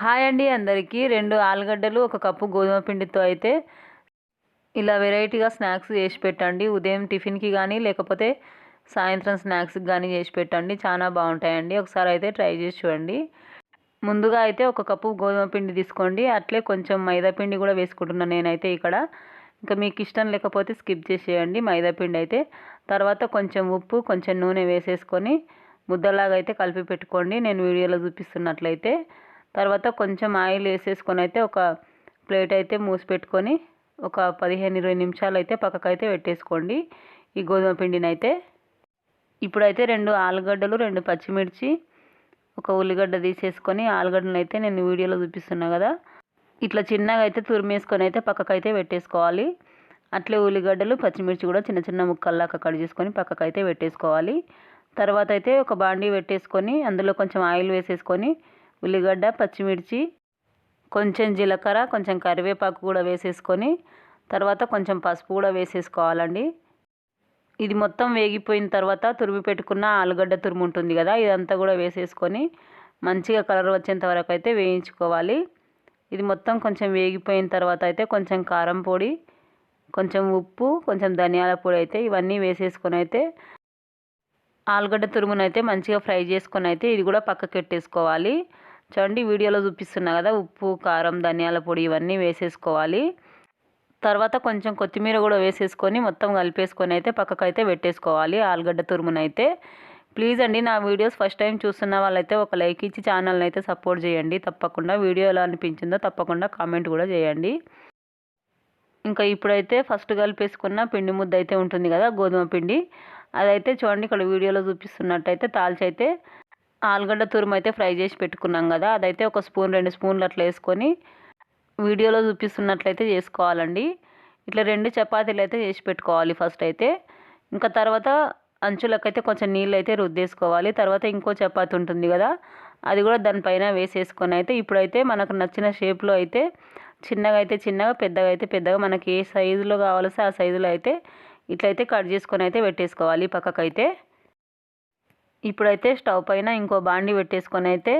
Hi అండి అందరికీ. రెండు ఆలుగడ్డలు ఒక కప్పు గోధుమ పిండితో అయితే ఇలా వెరైటీగా స్నాక్స్ చేసి పెట్టండి. ఉదయం టిఫిన్కి కానీ లేకపోతే సాయంత్రం స్నాక్స్కి కానీ చేసి పెట్టండి. చాలా బాగుంటాయండి. ఒకసారి అయితే ట్రై చేసి చూడండి. ముందుగా అయితే ఒక కప్పు గోధుమ పిండి తీసుకోండి. అట్లే కొంచెం మైదా పిండి కూడా వేసుకుంటున్నాను నేనైతే ఇక్కడ. ఇంకా మీకు ఇష్టం లేకపోతే స్కిప్ చేసేయండి. మైదా పిండి అయితే. తర్వాత కొంచెం ఉప్పు కొంచెం నూనె వేసేసుకొని ముద్దలాగా అయితే కలిపి పెట్టుకోండి. నేను వీడియోలో చూపిస్తున్నట్లయితే తర్వాత కొంచెం ఆయిల్ వేసేసుకొని అయితే ఒక ప్లేట్ అయితే మూసి పెట్టుకొని ఒక పదిహేను ఇరవై నిమిషాలు అయితే పక్కకైతే పెట్టేసుకోండి ఈ గోధుమ పిండిని అయితే ఇప్పుడైతే రెండు ఆలుగడ్డలు రెండు పచ్చిమిర్చి ఒక ఉల్లిగడ్డ తీసేసుకొని ఆలుగడ్డలు అయితే నేను వీడియోలో చూపిస్తున్నా కదా. ఇట్లా చిన్నగా అయితే తురిమేసుకొని అయితే పక్కకైతే పెట్టేసుకోవాలి. అట్లే ఉల్లిగడ్డలు పచ్చిమిర్చి కూడా చిన్న చిన్న ముక్కల్లాగా కట్ చేసుకొని పక్కకైతే పెట్టేసుకోవాలి. తర్వాత అయితే ఒక బాండీ పెట్టేసుకొని అందులో కొంచెం ఆయిల్ వేసేసుకొని ఉల్లిగడ్డ పచ్చిమిర్చి కొంచెం జీలకర్ర కొంచెం కరివేపాకు కూడా వేసేసుకొని తర్వాత కొంచెం పసుపు కూడా వేసేసుకోవాలండి. ఇది మొత్తం వేగిపోయిన తర్వాత తురిమి పెట్టుకున్న ఆలుగడ్డ తురుము ఉంటుంది కదా ఇదంతా కూడా వేసేసుకొని మంచిగా కలర్ వచ్చేంత వరకు అయితే వేయించుకోవాలి. ఇది మొత్తం కొంచెం వేగిపోయిన తర్వాత అయితే కొంచెం కారం పొడి కొంచెం ఉప్పు కొంచెం ధనియాల పొడి అయితే ఇవన్నీ వేసేసుకొని అయితే ఆలుగడ్డ తురుమునైతే మంచిగా ఫ్రై చేసుకొని అయితే ఇది కూడా పక్కకి పెట్టేసుకోవాలి. చూడండి వీడియోలో చూపిస్తున్నా కదా ఉప్పు కారం ధనియాల పొడి ఇవన్నీ వేసేసుకోవాలి. తర్వాత కొంచెం కొత్తిమీర కూడా వేసేసుకొని మొత్తం కలిపేసుకొని అయితే పక్కకైతే పెట్టేసుకోవాలి ఆలుగడ్డ తురుమునైతే. ప్లీజ్ అండి నా వీడియోస్ ఫస్ట్ టైం చూస్తున్న వాళ్ళైతే ఒక లైక్ ఇచ్చి ఛానల్ని అయితే సపోర్ట్ చేయండి. తప్పకుండా వీడియో ఎలా అనిపించిందో తప్పకుండా కామెంట్ కూడా చేయండి. ఇంకా ఇప్పుడైతే ఫస్ట్ కలిపేసుకున్న పిండి ముద్ద అయితే ఉంటుంది కదా గోధుమ పిండి. అదైతే చూడండి ఇక్కడ వీడియోలో చూపిస్తున్నట్టయితే తాల్చి అయితే ఆలుగడ్డ తురుము అయితే ఫ్రై చేసి పెట్టుకున్నాం కదా అదైతే ఒక స్పూన్ రెండు స్పూన్లు అట్లా వేసుకొని వీడియోలో చూపిస్తున్నట్లయితే చేసుకోవాలండి. ఇట్లా రెండు చపాతీలు అయితే చేసి పెట్టుకోవాలి ఫస్ట్ అయితే. ఇంకా తర్వాత అంచులకైతే కొంచెం నీళ్ళు అయితే రుద్దేసుకోవాలి. తర్వాత ఇంకో చపాతి ఉంటుంది కదా అది కూడా దానిపైన వేసేసుకొని అయితే ఇప్పుడైతే మనకు నచ్చిన షేప్లో అయితే చిన్నగా అయితే చిన్నగా పెద్దగా అయితే పెద్దగా మనకి ఏ సైజులో కావాల్సి ఆ సైజులో అయితే ఇట్లయితే కట్ చేసుకొని అయితే పెట్టేసుకోవాలి పక్కకైతే. ఇప్పుడైతే స్టవ్ పైన ఇంకో బాండి పెట్టేసుకొని అయితే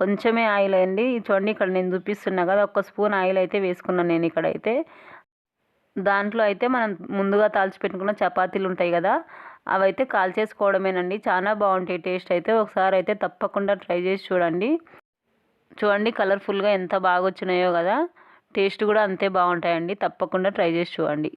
కొంచెమే ఆయిల్ అయింది. చూడండి ఇక్కడ నేను చూపిస్తున్నా కదా ఒక స్పూన్ ఆయిల్ అయితే వేసుకున్నాను నేను ఇక్కడైతే. దాంట్లో అయితే మనం ముందుగా తాల్చి పెట్టుకున్న చపాతీలు ఉంటాయి కదా అవైతే కాల్చేసుకోవడమేనండి. చాలా బాగుంటాయి టేస్ట్ అయితే. ఒకసారి అయితే తప్పకుండా ట్రై చేసి చూడండి. చూడండి కలర్ఫుల్గా ఎంత బాగా వచ్చినాయో కదా టేస్ట్ కూడా అంతే బాగుంటాయండి. తప్పకుండా ట్రై చేసి చూడండి.